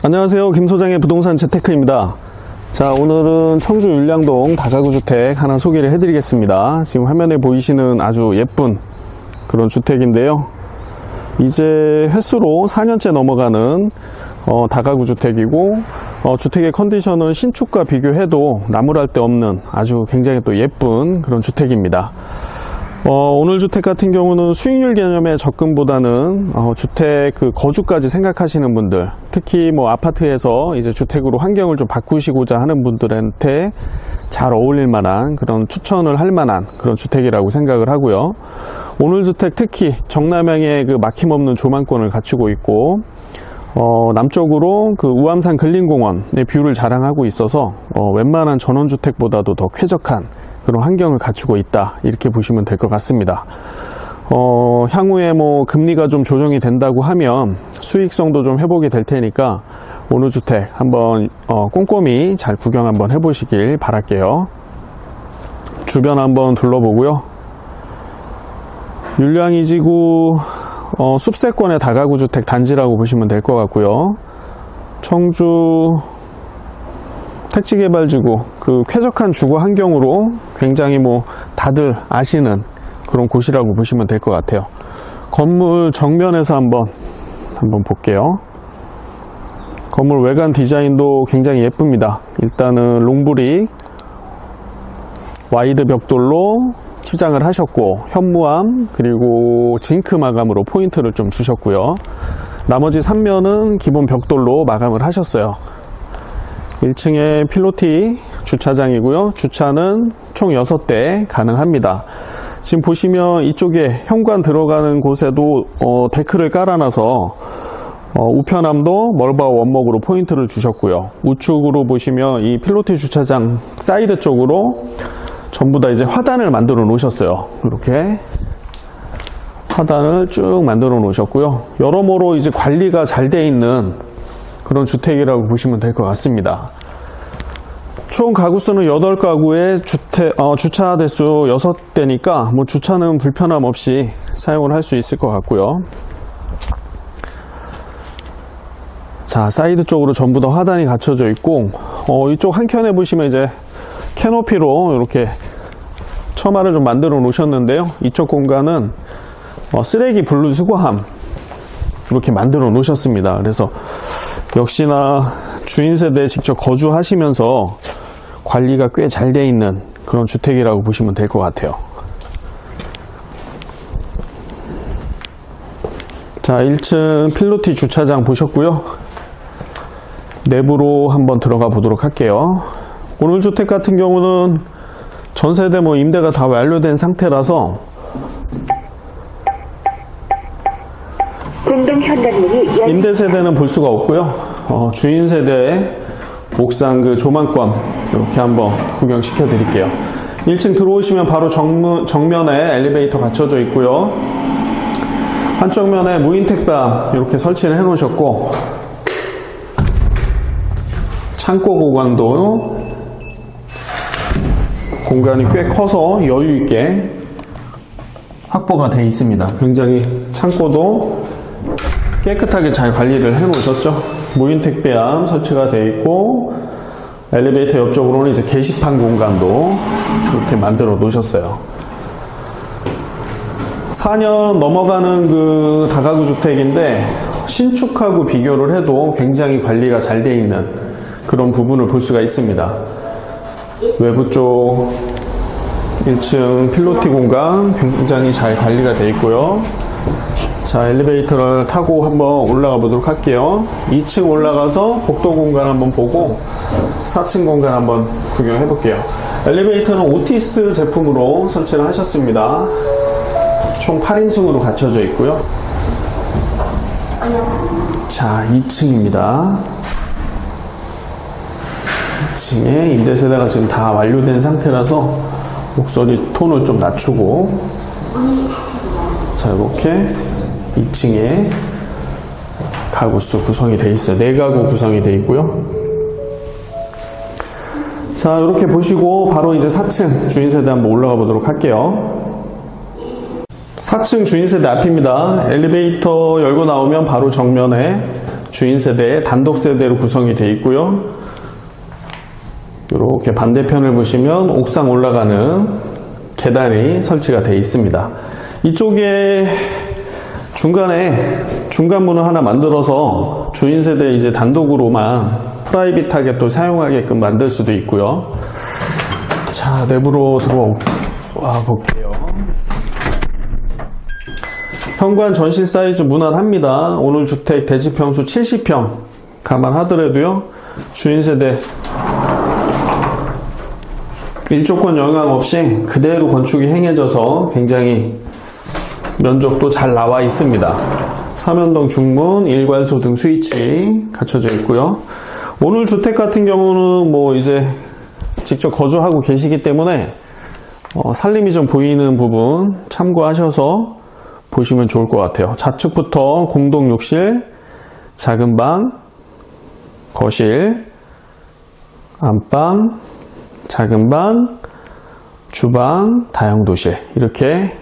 안녕하세요. 김 소장의 부동산 재테크입니다. 자, 오늘은 청주 율량동 다가구 주택 하나 소개를 해드리겠습니다. 지금 화면에 보이시는 아주 예쁜 그런 주택인데요. 이제 횟수로 4년째 넘어가는 어, 다가구 주택이고 어, 주택의 컨디션은 신축과 비교해도 나무랄 데 없는 아주 굉장히 또 예쁜 그런 주택입니다. 어, 오늘 주택 같은 경우는 수익률 개념의 접근보다는 어, 주택 그 거주까지 생각하시는 분들, 특히 뭐 아파트에서 이제 주택으로 환경을 좀 바꾸시고자 하는 분들한테 잘 어울릴 만한 그런 추천을 할 만한 그런 주택이라고 생각을 하고요. 오늘 주택 특히 정남향의 그 막힘없는 조망권을 갖추고 있고 어, 남쪽으로 그 우암산 근린공원의 뷰를 자랑하고 있어서 어, 웬만한 전원주택보다도 더 쾌적한 그런 환경을 갖추고 있다 이렇게 보시면 될 것 같습니다. 어, 향후에 뭐 금리가 좀 조정이 된다고 하면 수익성도 좀 회복이 될 테니까 오늘 주택 한번 어, 꼼꼼히 잘 구경 한번 해보시길 바랄게요. 주변 한번 둘러보고요. 율량이 지구 어, 숲세권의 다가구 주택 단지라고 보시면 될 것 같고요. 청주 택지 개발 지구 그 쾌적한 주거 환경으로 굉장히 뭐 다들 아시는 그런 곳이라고 보시면 될 것 같아요. 건물 정면에서 한번 한번 볼게요. 건물 외관 디자인도 굉장히 예쁩니다. 일단은 롱브릭 와이드 벽돌로 치장을 하셨고 현무암 그리고 징크 마감으로 포인트를 좀 주셨고요. 나머지 3면은 기본 벽돌로 마감을 하셨어요. 1층에 필로티 주차장이고요. 주차는 총 6대 가능합니다. 지금 보시면 이쪽에 현관 들어가는 곳에도 어, 데크를 깔아놔서 어, 우편함도 멀바우 원목으로 포인트를 주셨고요. 우측으로 보시면 이 필로티 주차장 사이드 쪽으로 전부 다 이제 화단을 만들어 놓으셨어요. 이렇게 화단을 쭉 만들어 놓으셨고요. 여러모로 이제 관리가 잘 돼 있는 그런 주택이라고 보시면 될 것 같습니다. 총 가구 수는 8가구에 주택, 어, 주차 대수 6대니까 뭐 주차는 불편함 없이 사용을 할 수 있을 것 같고요. 자, 사이드 쪽으로 전부 다 화단이 갖춰져 있고, 어, 이쪽 한켠에 보시면 이제 캐노피로 이렇게 처마를 좀 만들어 놓으셨는데요. 이쪽 공간은 어, 쓰레기 분류 수거함 이렇게 만들어 놓으셨습니다. 그래서 역시나 주인 세대에 직접 거주하시면서 관리가 꽤 잘 돼 있는 그런 주택이라고 보시면 될 것 같아요. 자, 1층 필로티 주차장 보셨고요. 내부로 한번 들어가 보도록 할게요. 오늘 주택 같은 경우는 전세대 뭐 임대가 다 완료된 상태라서 열 임대 세대는 볼 수가 없고요. 어, 주인 세대의 옥상 그 조망권 이렇게 한번 구경시켜 드릴게요. 1층 들어오시면 바로 정문, 정면에 엘리베이터 갖춰져 있고요. 한쪽 면에 무인 택배함 이렇게 설치를 해 놓으셨고 창고 공간도 공간이 꽤 커서 여유 있게 확보가 되어 있습니다. 굉장히 창고도 깨끗하게 잘 관리를 해 놓으셨죠. 무인 택배함 설치가 되어 있고 엘리베이터 옆쪽으로는 이제 게시판 공간도 이렇게 만들어 놓으셨어요. 4년 넘어가는 그 다가구 주택인데 신축하고 비교를 해도 굉장히 관리가 잘 되어 있는 그런 부분을 볼 수가 있습니다. 외부 쪽 1층 필로티 공간 굉장히 잘 관리가 되어 있고요. 자, 엘리베이터를 타고 한번 올라가 보도록 할게요. 2층 올라가서 복도 공간 한번 보고 4층 공간 한번 구경해 볼게요. 엘리베이터는 오티스 제품으로 설치를 하셨습니다. 총 8인승으로 갖춰져 있고요. 자, 2층입니다. 2층에 임대세대가 지금 다 완료된 상태라서 목소리 톤을 좀 낮추고 자, 이렇게 2층에 가구수 구성이 되어 있어요. 네 가구 구성이 되어 있고요. 자, 이렇게 보시고 바로 이제 4층 주인 세대 한번 올라가 보도록 할게요. 4층 주인 세대 앞입니다. 엘리베이터 열고 나오면 바로 정면에 주인 세대 단독 세대로 구성이 되어 있고요. 이렇게 반대편을 보시면 옥상 올라가는 계단이 설치가 되어 있습니다. 이쪽에 중간에 중간 문을 하나 만들어서 주인 세대 이제 단독으로만 프라이빗하게 또 사용하게끔 만들 수도 있고요. 자, 내부로 들어와 볼게요. 현관 전실 사이즈 무난합니다. 오늘 주택 대지 평수 70평 감안하더라도요. 주인 세대 일조권 영향 없이 그대로 건축이 행해져서 굉장히 면적도 잘 나와 있습니다. 삼연동 중문, 일괄소 등 스위치 갖춰져 있고요. 오늘 주택 같은 경우는 뭐 이제 직접 거주하고 계시기 때문에 어, 살림이 좀 보이는 부분 참고하셔서 보시면 좋을 것 같아요. 좌측부터 공동 욕실, 작은 방, 거실, 안방, 작은 방, 주방, 다용도실 이렇게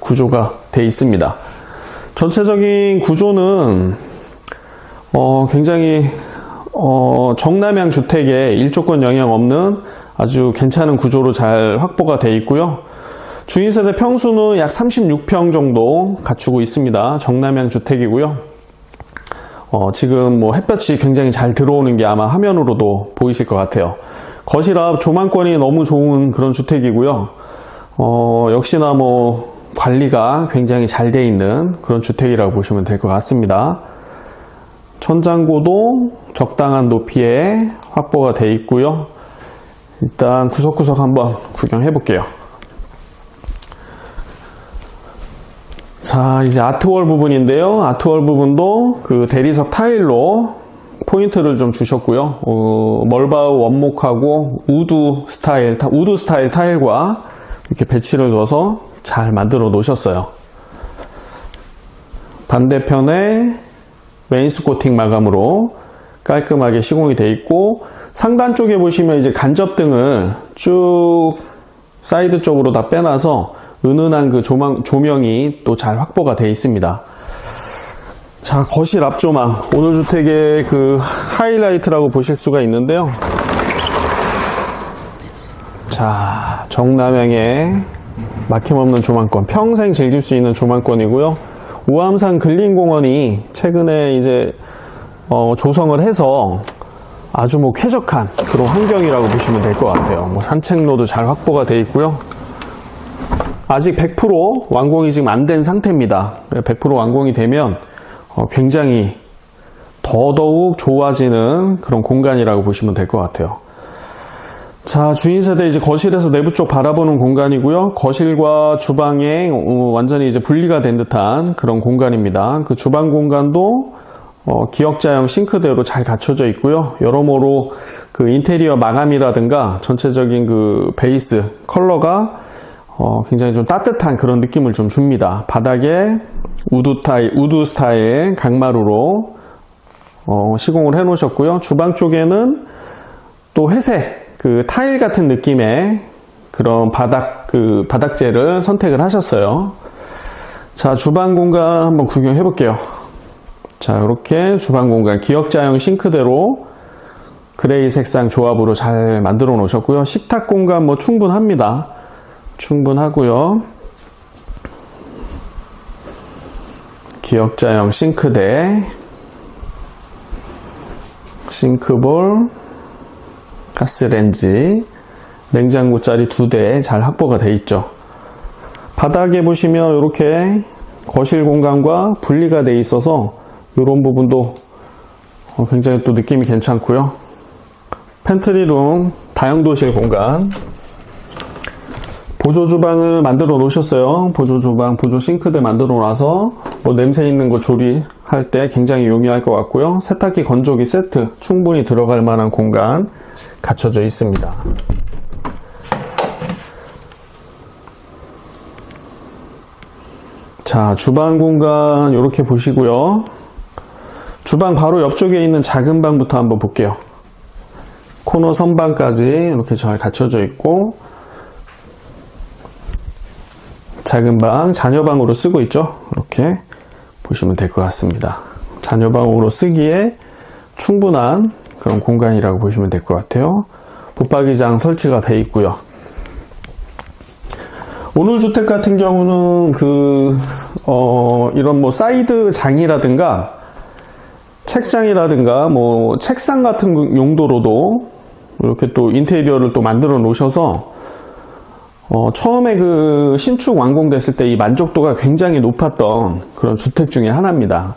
구조가 되어 있습니다. 전체적인 구조는 어, 굉장히 어, 정남향 주택에 일조권 영향 없는 아주 괜찮은 구조로 잘 확보가 되어 있고요. 주인 세대 평수는 약 36평 정도 갖추고 있습니다. 정남향 주택이고요. 어, 지금 뭐 햇볕이 굉장히 잘 들어오는 게 아마 화면으로도 보이실 것 같아요. 거실 앞 조망권이 너무 좋은 그런 주택이고요. 어, 역시나 뭐 관리가 굉장히 잘 돼 있는 그런 주택이라고 보시면 될 것 같습니다. 천장고도 적당한 높이에 확보가 되어 있고요. 일단 구석구석 한번 구경해 볼게요. 자, 이제 아트월 부분인데요. 아트월 부분도 그 대리석 타일로 포인트를 좀 주셨고요. 어, 멀바우 원목하고 우드 스타일, 타- 우드 스타일 타일과 이렇게 배치를 넣어서 잘 만들어 놓으셨어요. 반대편에 메인스 코팅 마감으로 깔끔하게 시공이 되어 있고 상단 쪽에 보시면 이제 간접등을 쭉 사이드 쪽으로 다 빼놔서 은은한 그 조망, 조명이 또 잘 확보가 되어 있습니다. 자, 거실 앞조망. 오늘 주택의 그 하이라이트라고 보실 수가 있는데요. 자, 정남향의 막힘없는 조망권. 평생 즐길 수 있는 조망권이고요. 우암산 근린공원이 최근에 이제 어, 조성을 해서 아주 뭐 쾌적한 그런 환경이라고 보시면 될 것 같아요. 뭐 산책로도 잘 확보가 되어 있고요. 아직 100% 완공이 지금 안 된 상태입니다. 100% 완공이 되면 어, 굉장히 더더욱 좋아지는 그런 공간이라고 보시면 될 것 같아요. 자, 주인 세대 이제 거실에서 내부 쪽 바라보는 공간이고요. 거실과 주방에 어, 완전히 이제 분리가 된 듯한 그런 공간입니다. 그 주방 공간도 어, 기역자형 싱크대로 잘 갖춰져 있고요. 여러모로 그 인테리어 마감이라든가 전체적인 그 베이스 컬러가 어, 굉장히 좀 따뜻한 그런 느낌을 좀 줍니다. 바닥에 우드 타일, 우드 스타일 강마루로 어, 시공을 해 놓으셨고요. 주방 쪽에는 또 회색 그 타일 같은 느낌의 그런 바닥 그 바닥재를 선택을 하셨어요. 자, 주방 공간 한번 구경해 볼게요. 자, 이렇게 주방 공간 기역자형 싱크대로 그레이 색상 조합으로 잘 만들어 놓으셨고요. 식탁 공간 뭐 충분합니다. 충분하고요. 기역자형 싱크대, 싱크볼, 가스렌지, 냉장고 자리 두 대 잘 확보가 되어 있죠. 바닥에 보시면 이렇게 거실 공간과 분리가 되어 있어서 이런 부분도 어, 굉장히 또 느낌이 괜찮고요. 팬트리룸, 다용도실 공간, 보조 주방을 만들어 놓으셨어요. 보조 주방, 보조 싱크대 만들어 놔서 뭐 냄새 있는 거 조리할 때 굉장히 용이할 것 같고요. 세탁기, 건조기 세트 충분히 들어갈 만한 공간 갖춰져 있습니다. 자, 주방 공간 이렇게 보시고요. 주방 바로 옆쪽에 있는 작은 방부터 한번 볼게요. 코너 선방까지 이렇게 잘 갖춰져 있고 작은 방, 자녀방으로 쓰고 있죠. 이렇게 보시면 될 것 같습니다. 자녀방으로 쓰기에 충분한 그런 공간이라고 보시면 될 것 같아요. 붙박이장 설치가 돼 있고요. 오늘 주택 같은 경우는 그, 어, 이런 뭐 사이드 장이라든가 책장이라든가 뭐 책상 같은 용도로도 이렇게 또 인테리어를 또 만들어 놓으셔서 어, 처음에 그 신축 완공됐을 때 이 만족도가 굉장히 높았던 그런 주택 중에 하나입니다.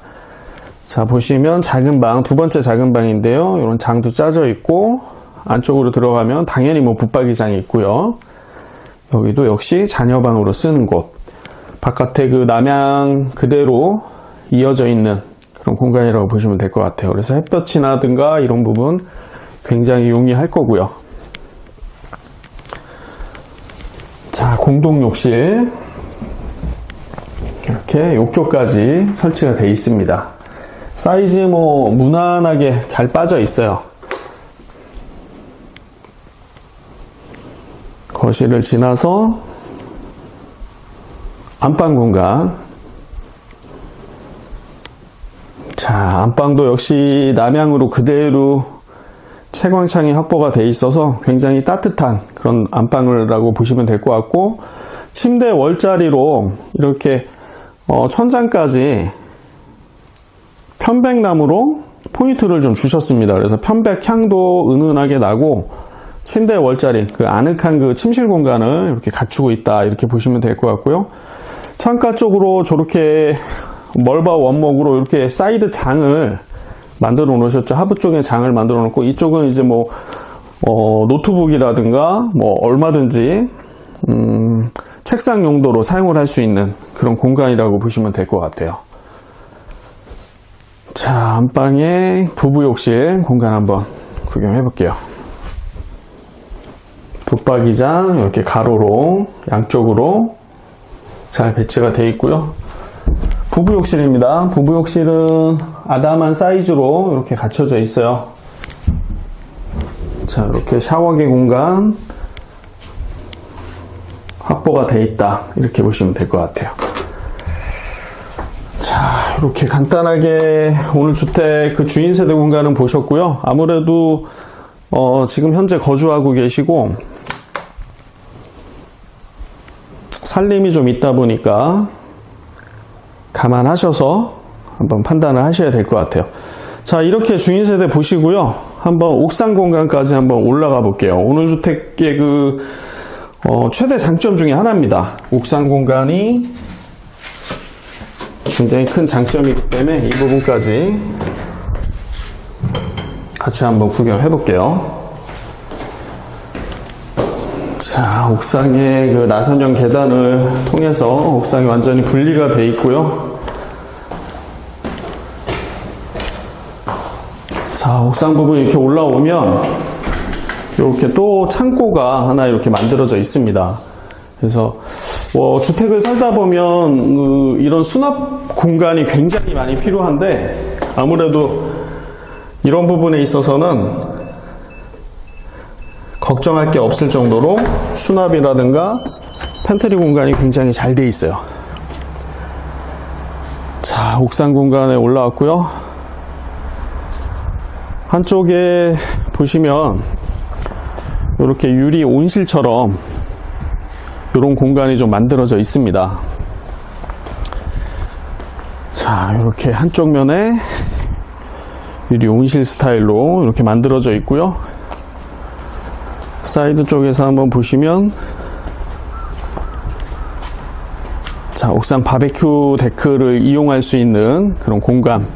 자, 보시면 작은 방, 두 번째 작은 방인데요. 이런 장도 짜져 있고, 안쪽으로 들어가면 당연히 뭐 붙박이장이 있고요. 여기도 역시 자녀방으로 쓰는 곳. 바깥에 그 남향 그대로 이어져 있는 그런 공간이라고 보시면 될 것 같아요. 그래서 햇볕이나든가 이런 부분 굉장히 용이할 거고요. 자, 공동 욕실. 이렇게 욕조까지 설치가 되어 있습니다. 사이즈 뭐 무난하게 잘 빠져 있어요. 거실을 지나서 안방 공간. 자, 안방도 역시 남향으로 그대로 채광창이 확보가 돼 있어서 굉장히 따뜻한 그런 안방이라고 보시면 될 것 같고 침대 월자리로 이렇게 어, 천장까지 편백나무로 포인트를 좀 주셨습니다. 그래서 편백 향도 은은하게 나고 침대 월자리 그 아늑한 그 침실 공간을 이렇게 갖추고 있다 이렇게 보시면 될 것 같고요. 창가 쪽으로 저렇게 멀바 원목으로 이렇게 사이드 장을 만들어 놓으셨죠. 하부 쪽에 장을 만들어 놓고 이쪽은 이제 뭐 어, 노트북이라든가 뭐 얼마든지 음, 책상 용도로 사용을 할 수 있는 그런 공간이라고 보시면 될 것 같아요. 자, 안방에 부부 욕실 공간 한번 구경해 볼게요. 붙박이장 이렇게 가로로 양쪽으로 잘 배치가 되어 있고요. 부부 욕실입니다. 부부 욕실은 아담한 사이즈로 이렇게 갖춰져 있어요. 자, 이렇게 샤워기 공간 확보가 되어 있다. 이렇게 보시면 될 것 같아요. 자, 이렇게 간단하게 오늘 주택 그 주인 세대 공간은 보셨고요. 아무래도 어, 지금 현재 거주하고 계시고 살림이 좀 있다 보니까 감안하셔서 한번 판단을 하셔야 될 것 같아요. 자, 이렇게 주인 세대 보시고요. 한번 옥상 공간까지 한번 올라가 볼게요. 오늘 주택의 그 어, 최대 장점 중에 하나입니다. 옥상 공간이 굉장히 큰 장점이기 때문에 이 부분까지 같이 한번 구경해 볼게요. 자, 옥상의 그 나선형 계단을 통해서 옥상이 완전히 분리가 되어 있고요. 자, 옥상 부분 이렇게 올라오면 이렇게 또 창고가 하나 이렇게 만들어져 있습니다. 그래서 뭐 주택을 살다 보면 그 이런 수납 공간이 굉장히 많이 필요한데 아무래도 이런 부분에 있어서는 걱정할 게 없을 정도로 수납이라든가 팬트리 공간이 굉장히 잘 돼 있어요. 자, 옥상 공간에 올라왔고요. 한쪽에 보시면 이렇게 유리 온실처럼 이런 공간이 좀 만들어져 있습니다. 자, 이렇게 한쪽 면에 유리 온실 스타일로 이렇게 만들어져 있고요. 사이드 쪽에서 한번 보시면 자, 옥상 바베큐 데크를 이용할 수 있는 그런 공간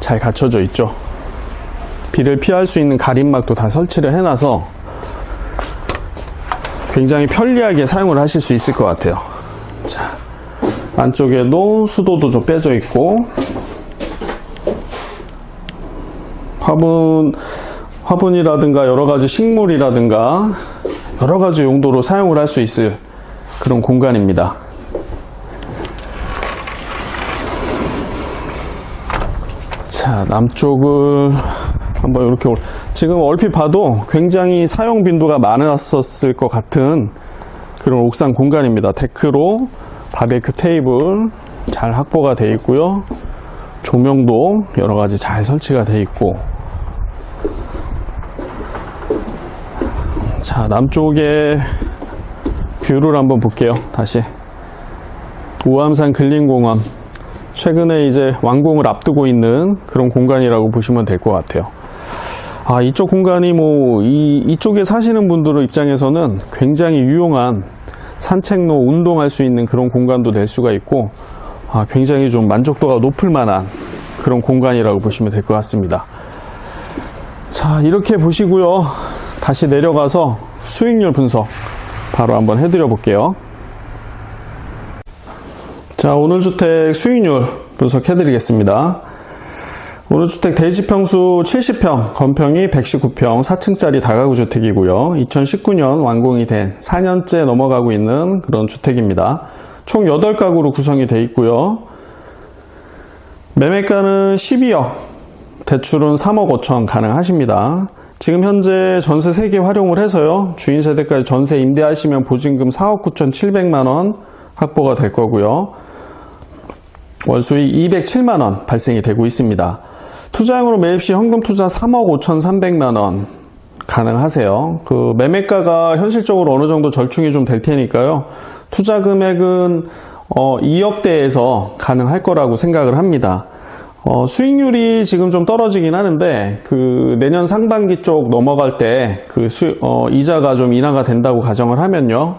잘 갖춰져 있죠. 비를 피할 수 있는 가림막도 다 설치를 해놔서 굉장히 편리하게 사용을 하실 수 있을 것 같아요. 자, 안쪽에도 수도도 좀 빼져 있고 화분 화분이라든가 여러 가지 식물이라든가 여러 가지 용도로 사용을 할 수 있을 그런 공간입니다. 자, 남쪽을 한번 이렇게 올- 지금 얼핏 봐도 굉장히 사용 빈도가 많았었을 것 같은 그런 옥상 공간입니다. 데크로 바베큐 테이블 잘 확보가 되어 있고요. 조명도 여러 가지 잘 설치가 되어 있고 자, 남쪽에 뷰를 한번 볼게요. 다시. 우암산 근린공원. 최근에 이제 완공을 앞두고 있는 그런 공간이라고 보시면 될 것 같아요. 아, 이쪽 공간이 뭐, 이, 이쪽에 사시는 분들 입장에서는 굉장히 유용한 산책로, 운동할 수 있는 그런 공간도 될 수가 있고, 아, 굉장히 좀 만족도가 높을 만한 그런 공간이라고 보시면 될 것 같습니다. 자, 이렇게 보시고요. 다시 내려가서 수익률 분석 바로 한번 해드려 볼게요. 자, 오늘 주택 수익률 분석해 드리겠습니다. 오늘 주택 대지평수 70평, 건평이 119평, 4층짜리 다가구 주택이고요. 2019년 완공이 된 4년째 넘어가고 있는 그런 주택입니다. 총 8가구로 구성이 되어 있고요. 매매가는 12억, 대출은 3억 5천 가능하십니다. 지금 현재 전세 3개 활용을 해서요. 주인 세대까지 전세 임대하시면 보증금 4억 9천 7백만 원 확보가 될 거고요. 월수익 207만 원 발생이 되고 있습니다. 투자용으로 매입 시 현금 투자 3억 5천 3백만 원 가능하세요. 그 매매가가 현실적으로 어느 정도 절충이 좀 될 테니까요. 투자 금액은 어 2억대에서 가능할 거라고 생각을 합니다. 어, 수익률이 지금 좀 떨어지긴 하는데 그 내년 상반기 쪽 넘어갈 때그 어, 이자가 좀 인하가 된다고 가정을 하면요.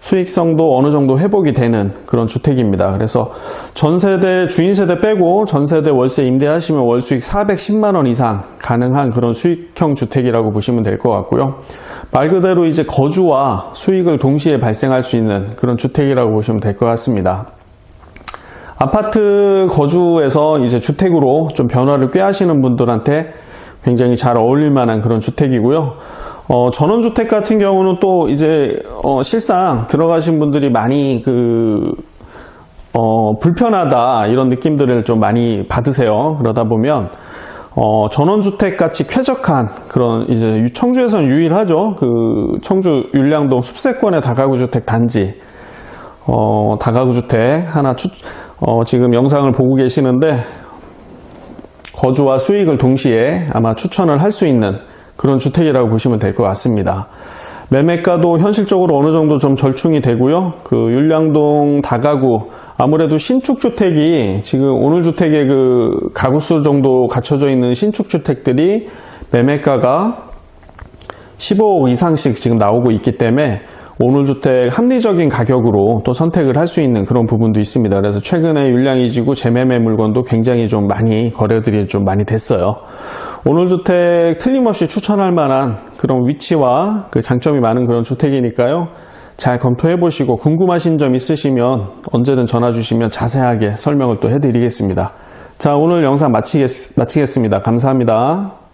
수익성도 어느 정도 회복이 되는 그런 주택입니다. 그래서 전세대, 주인세대 빼고 전세대 월세 임대하시면 월 수익 410만 원 이상 가능한 그런 수익형 주택이라고 보시면 될 것 같고요. 말 그대로 이제 거주와 수익을 동시에 발생할 수 있는 그런 주택이라고 보시면 될 것 같습니다. 아파트 거주에서 이제 주택으로 좀 변화를 꾀하시는 분들한테 굉장히 잘 어울릴 만한 그런 주택이고요. 어, 전원주택 같은 경우는 또 이제, 어, 실상 들어가신 분들이 많이 그, 어, 불편하다 이런 느낌들을 좀 많이 받으세요. 그러다 보면, 어, 전원주택 같이 쾌적한 그런 이제 청주에서는 유일하죠. 그 청주 율량동 숲세권의 다가구주택 단지, 어, 다가구주택 하나 추, 어, 지금 영상을 보고 계시는데, 거주와 수익을 동시에 아마 추천을 할 수 있는 그런 주택이라고 보시면 될 것 같습니다. 매매가도 현실적으로 어느 정도 좀 절충이 되고요. 그 율량동 다가구 아무래도 신축 주택이 지금 오늘 주택의 그 가구 수 정도 갖춰져 있는 신축 주택들이 매매가가 15억 이상씩 지금 나오고 있기 때문에 오늘 주택 합리적인 가격으로 또 선택을 할 수 있는 그런 부분도 있습니다. 그래서 최근에 율량이 지고 재매매 물건도 굉장히 좀 많이 거래들이 좀 많이 됐어요. 오늘 주택 틀림없이 추천할 만한 그런 위치와 그 장점이 많은 그런 주택이니까요. 잘 검토해 보시고 궁금하신 점 있으시면 언제든 전화 주시면 자세하게 설명을 또 해드리겠습니다. 자, 오늘 영상 마치겠, 마치겠습니다. 감사합니다.